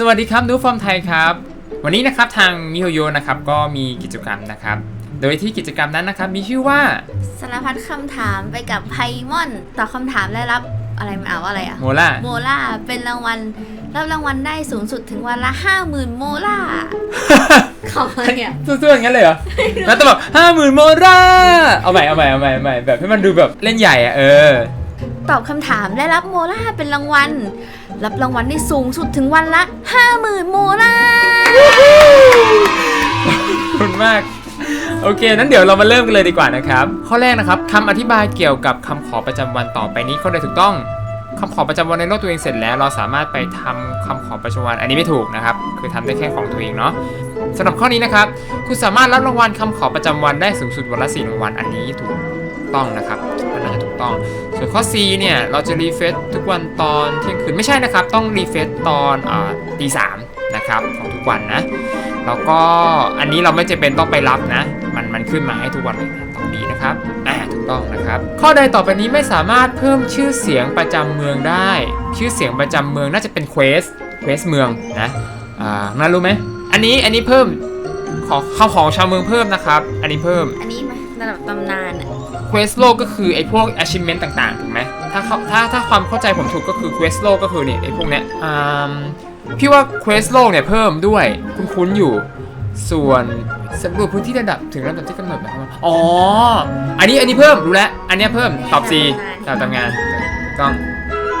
สวัสดีครับนูฟอร์มไทยครับ วันนี้นะครับทางมิโฮโยนะครับก็มีกิจกรรมนะครับ โดยที่กิจกรรมนั้นนะครับมีชื่อว่าสารพัดคำถามไปกับไพมอนตอบคำถามและรับอะไรมาอ่านว่าอะไรอะโมล่าโมล่าเป็นรางวัลรับรางวัลได้สูงสุดถึงวันละห้าหมื่นโมล่าขอบคุณเนี่ยสู้ๆอย่างนั้นเลยเหรอแล้วต้องแบบห้าหมื่นโมล่าเอาใหม่เอาใหม่เอาใหม่เอาใหม่แบบให้มันดูแบบเล่นใหญ่อะเออ ตอบคำถามและรับโมล่าเป็นรางวัล รับรางวัลได้สูงสุดถึงวันละห้าหมื่นโมล่าขอบคุณมาก โอเค นั้นเดี๋ยวเรามาเริ่มกันเลยดีกว่านะครับ ข้อแรกนะครับคำอธิบายเกี่ยวกับคำขอประจำวันต่อไปนี้ข้อใดถูกต้องคำขอประจำวันในโลกตัวเองเสร็จแล้ว เราสามารถไปทำคำขอประจำวันอันนี้ไม่ถูกนะครับ คือทำได้แค่ของตัวเองเนาะสำหรับข้อนี้นะครับ คุณสามารถรับรางวัลคำขอประจำวันได้สูงสุดวันละสี่รางวัลอันนี้ถูกต้องนะครับ ต้อง ส่วนข้อ C เนี่ยเราจะรีเฟซทุกวันตอนเที่ยงคืนไม่ใช่นะครับ ต้องรีเฟซตอนอตีสามนะครับของทุกวันนะแล้วก็อันนี้เราไม่จำเป็นต้องไปรับนะ มันมันขึ้นมาให้ทุกวันเลยนะต้องดีนะครับอ่าถูกต้องนะครับ ข้อใดต่อไปนี้ไม่สามารถเพิ่มชื่อเสียงประจำเมืองได้ ชื่อเสียงประจำเมืองน่าจะเป็นเควสเควสเมืองนะอ่าน่ารู้ไหมอันนี้อันนี้เพิ่มขอข้าของชาวเมืองเพิ่มนะครับ อันนี้เพิ่ม อันนี้ไหมระดับตำนาน ควสโลก็คือไอ้พวก achievement ต่างๆ ถูกไหมถ้าเขาถ้าถ้าความเข้าใจผมถูกก็คือเควสโลก็คือเนี่ยไอ้พวกเนี้ยอ่าพี่ว่าเควสโลเนี่ยเพิ่มด้วยคุ้นๆอยู่ ส่วนสำรวจพื้นที่ระดับถึงระดับที่กำหนดนะครับอ๋อ อันนี้อันนี้เพิ่มรู้แล้ว อันเนี้ยเพิ่มตอบ C ตอบทำงานต้อง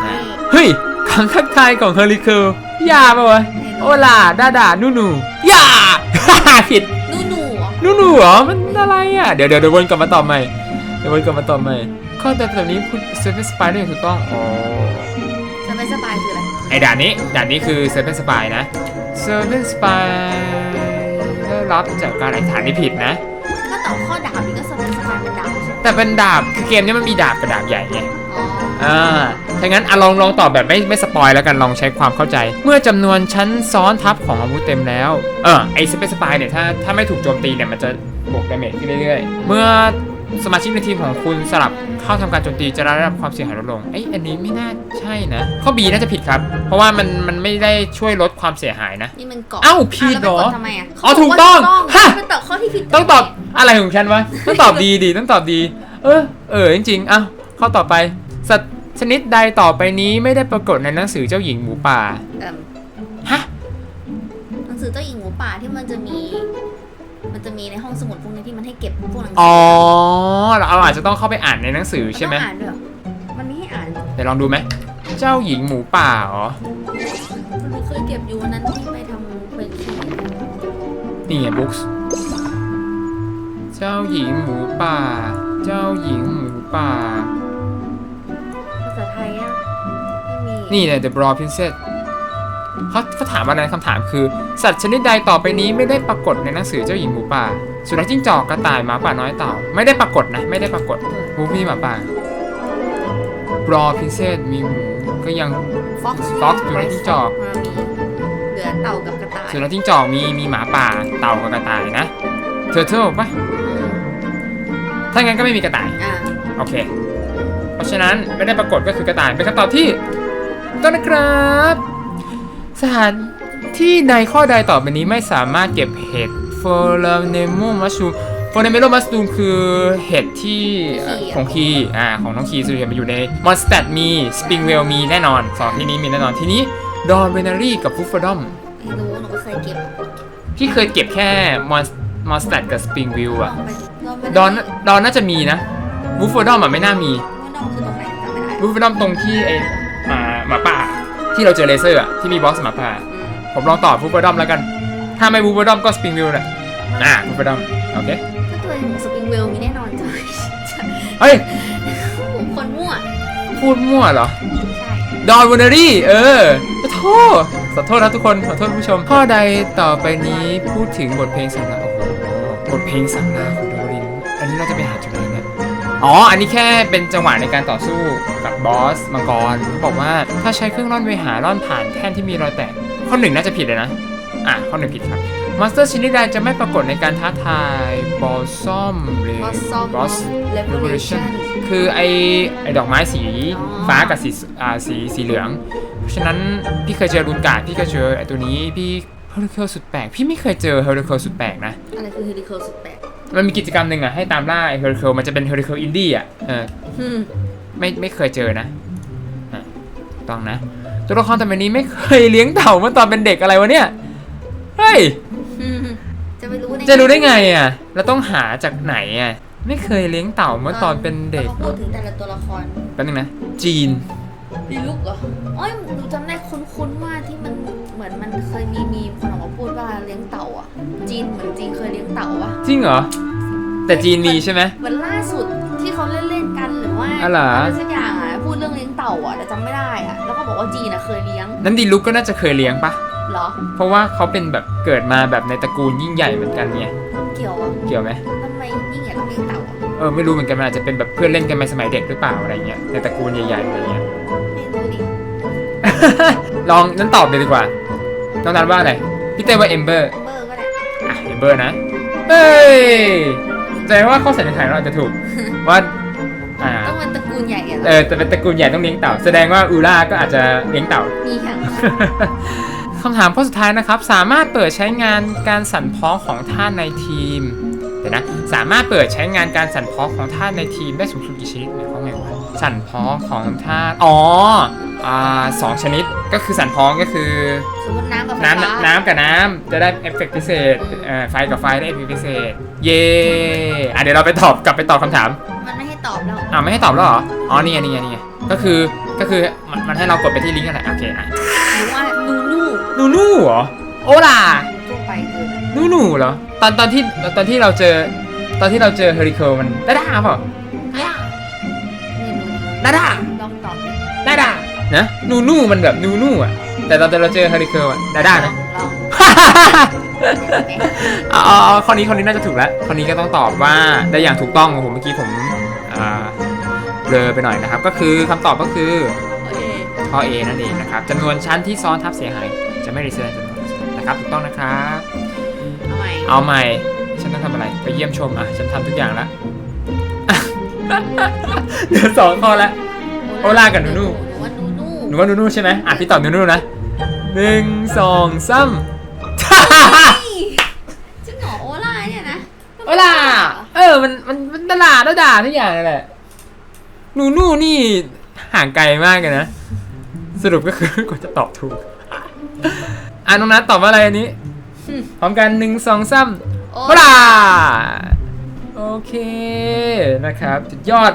นะเฮ้ยคำทักทายของเฮอริเคิลยาปะวะโอลาดาดานูนูยาผิดนูหนูเหรอนูนูเหรอมันอะไรอะ เดี๋ยวเดี๋ยวเดี๋ยววนกลับมาตอบใหม่ เดี๋ยววนกลับมาตอบใหม่ข้อแต่แบบนี้พูดเซฟสปายได้อย่างถูกต้องอ๋อสบายสบายคืออะไรไอด่านนี้ด่านนี้คือเซฟสปายนะเซฟสปายได้รับจากการอธิษฐานที่ผิดนะ ถ้าตอบข้อดาบนี่ก็สบายสบายเป็นดาบใช่ไหมแต่เป็นดาบคือเกมนี้มันมีดาบกับดาบใหญ่ไงอ๋ออ่าถ้างั้นอะลองลองตอบแบบไม่ไม่สปอยแล้วกันลองใช้ความเข้าใจ เมื่อจำนวนชั้นซ้อนทับของอาวุธเต็มแล้ว เออไอสเปซสปายเนี่ยถ้าถ้าไม่ถูกโจมตีเนี่ยมันจะบวกดาเมจขึ้นเรื่อยๆ เมื่อ สมาชิกในทีมของคุณสลับเข้าทำการโจมตีจะได้รับความเสียหายลดลง เอ้ยอันนี้ไม่น่าใช่นะ ข้อ B น่าจะผิดครับ เพราะว่ามันมันไม่ได้ช่วยลดความเสียหายนะ นี่มันเกาะเอ้าผิดเหรอาวแล้วไปกทำไมอะอ๋อถูกต้องฮะฮะมันตอบข้อที่ผิดต้องตอบอะไรของฉันวะต้องตอบดีดีต้องตอบดี เออ เออจริงๆอ้าวข้อต่อไปสัตว์ชนิดใดต่อไปนี้ไม่ได้ปรากฏในหนังสือเจ้าหญิงหมูป่าเอิ่มฮะหนังสือเจ้าหญิงหมูป่าที่มันจะมี มันจะมีในห้องสมุดพวกนี้ที่มันให้เก็บพวกหนังสือ๋อเราอาจจะต้องเข้าไปอ่านในหนังสือใช่ไหมนต้องอ่านด้วยเหรอมันไม่ให้อ่านเดี๋ยวลองดูไหมเจ้าหญิงหมูป่าอ๋อหนูเคยเก็บอยู่วันนั้นที่ไปทำเป็นคีนี่ไงบุ๊กส์เจ้าหญิงหมูป่า เจ้าหญิงหมูป่า ภาษาไทยอะไม่มีนี่เนี่ย The Brawl Princess เขาเขาถามว่าอะไรคำถามคือ สัตว์ชนิดใดต่อไปนี้ไม่ได้ปรากฏในหนังสือเจ้าหญิงหมูป่า สุนัขจิ้งจอกกระต่ายหมาป่าน้อยเต่า ไม่ได้ปรากฏนะ ไม่ได้ปรากฏมูฟี่หมาป่า Brawl Princess มีหมูก็ยัง ฟ็อกซ์ Fox อยู่ในจิ้งจอกมีเหลือเต่ากับกระต่ายสุนัขจิ้งจอกมีมีหมาป่าเต่ากับกระต่ายนะเทอร์เทิลปะอืมถ้างั้นก็ไม่มีกระต่าย อ่าโอเค เพราะฉะนั้นไม่ได้ปรากฏก็คือกระต่ายเป็นคำตอบที่ถูกต้องนะครับ สถานที่ในข้อใดต่อไปนี้ไม่สามารถเก็บเห็ดเฟอร์ลเนโมมัส o ูมเฟอร์เนเมโลมัส o ูมคือเห็ดที่เอ่อของคีอ่าของน้องคีส่วนใหญ่มาอยู่ในมอนสเตดมีสปริงเวลมีแน่นอนสองที่นี้มีแน่นอนทีนี้ดอนเวนารีกับฟุฟเฟอร์ดอมไม่รู้หนูก็เคยเก็บพี่เคยเก็บแค่มอนมอนสเตดกับสปริงวิลอะลองไปดอนดอนน่าจะมีนะวูฟเฟอร์ดอมอะไม่น่ามีว่าดองคือตรงไหนจำไม่ได้วูฟเฟอร์ดอมตรงที่ไอ้หมาหมาป่า ที่เราเจอเลเซอร์อะที่มีบอสหมาป่าอืมผมลองตอบวูฟเฟอร์ดอมแล้วกัน ถ้าไม่วูฟเฟอร์ดอมก็สปริงวิลแหละอ่าวูฟเฟอร์ดอมโอเคถ้าตัวหนูสปริงเวลมีแน่นอนจ้ะเฮ้ยคนมั่ว พูดมั่วเหรอใช่ดอนวอนารีเออขอโทษขอโทษนะทุกคน ขอโทษผู้ชม ข้อใดต่อไปนี้พูดถึงบทเพลงสังลาโอ้โหบทเพลงสังลาของโดริน อันนี้เราจะไปหาจากไหนเนี่ย อ๋อ อันนี้แค่เป็นจังหวะในการต่อสู้กับบอสมังกรบอกว่าถ้าใช้เครื่องร่อนเวหาร่อนผ่านแท่นที่มีรอยแตกข้อหนึ่งน่าจะผิดเลยนะ อะ ข้อหนึ่งผิดครับมาสเตอร์ชินิดาจะไม่ปรากฏในการท้าทายบอสซอมหรือบอสซอมบอสเลเวอเรชั่นคือไอไอดอกไม้สีอ๋อฟ้ากับสีอ่าสีสีเหลือง เพราะฉะนั้นพี่เคยเจอรูนการ์ดพี่เคยเจอไอตัวนี้พี่เฮอริเคิลสุดแปลกพี่ไม่เคยเจอเฮอริเคิลสุดแปลกนะ อะไรคือเฮลิคอลสุดแปลก มันมีกิจกรรมหนึ่งอะให้ตามล่าไอเฮอริเคิลมันจะเป็นเฮอริเคิลอินดี้อะเอออืมไม่ไม่เคยเจอนะอะถูกต้องนะ ตัวละครแต่แบบนี้ไม่เคยเลี้ยงเต่าเมื่อตอนเป็นเด็กอะไรวะเนี่ยเฮ้ยอืมจะไปรู้ได้จะรู้ได้ไงอะเราต้องหาจากไหนอะไม่เคยเลี้ยงเต่าเมื่อตอนเป็นเด็กราพูดถึงแต่ละตัวละครแป๊บนึงนะจีนดีลุกเหรอโอ้ยหนูจำได้คุ้นๆว่าที่มันเหมือนมันเคยมีมีคนออกมา พูดว่าเลี้ยงเต่าอะ จีนเหมือนจีนเคยเลี้ยงเต่าปะจริงเหรอ แต่จีนมีใช่ไหม เหมือนล่าสุดที่เขาเล่นเล่นๆกันหรือว่าอ๋อเหรอ ไรสักอย่างอะพูดเรื่องเลี้ยงเต่าอะแต่จำไม่ได้อะแล้วก็บอกว่าจีนอะเคยเลี้ยงนั้นดีลุกก็น่าจะเคยเลี้ยงปะ เหรอเพราะว่าเขาเป็นแบบเกิดมาแบบในตระกูลยิ่งใหญ่เหมือนกันไงเกี่ยวอะเกี่ยวไหมทำไมยิ่งใหญ่ต้องเลี้ยงเต่าอะเออไม่รู้เหมือนกันมันอาจจะเป็นแบบเพื่อนเล่นกันมาสมัยเด็กหรือเปล่าอะไรเงี้ยในตระกูลใหญ่ๆอะไรเงี้ย ไม่รู้ดิลองนั้นตอบเลยดีกว่าน้องนัทว่าอะไร พี่เต้ว่าเอมเบอร์เบอร์ก็ได้ อะเอมเบอร์นะเฮ้ยแสดงว่าข้อสันนิษฐานเราอาจจะถูกว่าอ่าต้องเป็นตระกูลใหญ่อะเหรเอออแต่เป็นตระกูลใหญ่ต้องเลี้ยงเต่า แสดงว่าอูล่าก็อาจจะเลี้ยงเต่า มีค่ะคำถามข้อสุดท้ายนะครับ สามารถเปิดใช้งานการสั่นพ้องของท่านในทีมเดี๋ยวนะสามารถเปิดใช้งานการสั่นพ้องของท่านในทีมได้สูงสุดกี่ชนิดหมายความไงวะสั่นพ้องของท่านอ๋ออ่าสองชนิดก็คือสั่นพ้องก็คือ สมมติน้ำกับไฟ น้ำฟ้าน้ำกับน้ำจะได้เอฟเฟกต์พิเศษอืมเอ่อไฟกับไฟได้เอฟเฟกต์พิเศษ เย่อะเดี๋ยวเราไปตอบกลับไปตอบคำถามมันไม่ให้ตอบแล้วอ่าไม่ให้ตอบแล้วเหรออ๋อนี่ไงนี่ไงนี่ไงก็คือก็คือมันมันให้เรากดไปที่ลิงก์นั่นแหละโอเคอะหรือว่านูนูนูนูเหรอโอล่าทั่วไปคือนูนูเหรอตอนตอนที่ตอนที่เราเจอตอนที่เราเจอเฮอริเคิลมันดาดาเปล่าไม่รู้ดิดาดาลองตอบดิดาดานะนูนูมันแบบนูนูอะ แต่ตอนที่เราเจอเฮอริเคิลอะดาดาลอนะงลองเอาเอาเอาข้อนี้ข้อนี้น่าจะถูกแล้วข้อนี้ก็ต้องตอบว่าได้อย่างถูกต้องของผมเมื่อกี้ผมอ่าเบลอไปหน่อยนะครับ ก็คือคำตอบก็คือโอเคข้อ A นั่นเองนะครับจำนวนชั้นที่ซ้อนทับเสียหาย จะไม่รีเซ็ตจำนวนนะครับถูกต้องนะครับเอาใหม่เอาใหม่ ฉันต้องทำอะไร ไปเยี่ยมชมอะ ฉันทำทุกอย่างแล้ว เดี๋ยวสองข้อแล้ว โอลากับนูนู หนูว่านูนูหนูว่านูนูใช่ไหมอะพี่ตอบนูนูนะหนึ่งสองสามจริงเหรอโอล่าเนี่ยนะโอล่าเออ มัน มัน มันดาราดาด่าทุกอย่างเลยแหละหนูนู่นี่ห่างไกลมากเลยนะ สรุปก็คือกว่าจะตอบถูก อะน้องนัทตอบว่าอะไรอันนี้ พร้อมกันหนึ่งสองสามโอโอล่าโอเค นะครับสุดยอด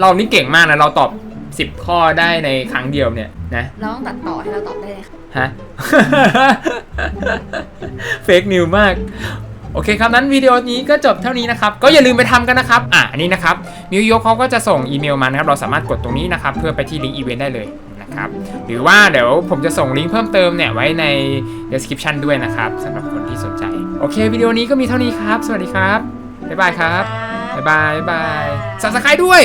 เรานี่เก่งมากนะ เราตอบ 10 ข้อได้ในครั้งเดียวเนี่ยนะเราต้องตัดต่อให้เราตอบได้เลยค่ะฮะ เฟกนิวมาก โอเคครับ นั้นวิดีโอนี้ก็จบเท่านี้นะครับ ก็อย่าลืมไปทำกันนะครับ อะอันนี้นะครับมิวยกเขาก็จะส่งอีเมลมานะครับ เราสามารถกดตรงนี้นะครับ เพื่อไปที่ลิงก์อีเวนต์ได้เลยนะครับ หรือว่าเดี๋ยวผมจะส่งลิงก์เพิ่มเติมเนี่ยไว้ใน description ด้วยนะครับสำหรับคนที่สนใจ โอเค วิดีโอนี้ก็มีเท่านี้ครับ สวัสดีครับ บ๊ายบายครับ บ๊ายบาย บ๊ายบาย subscribe ด้วย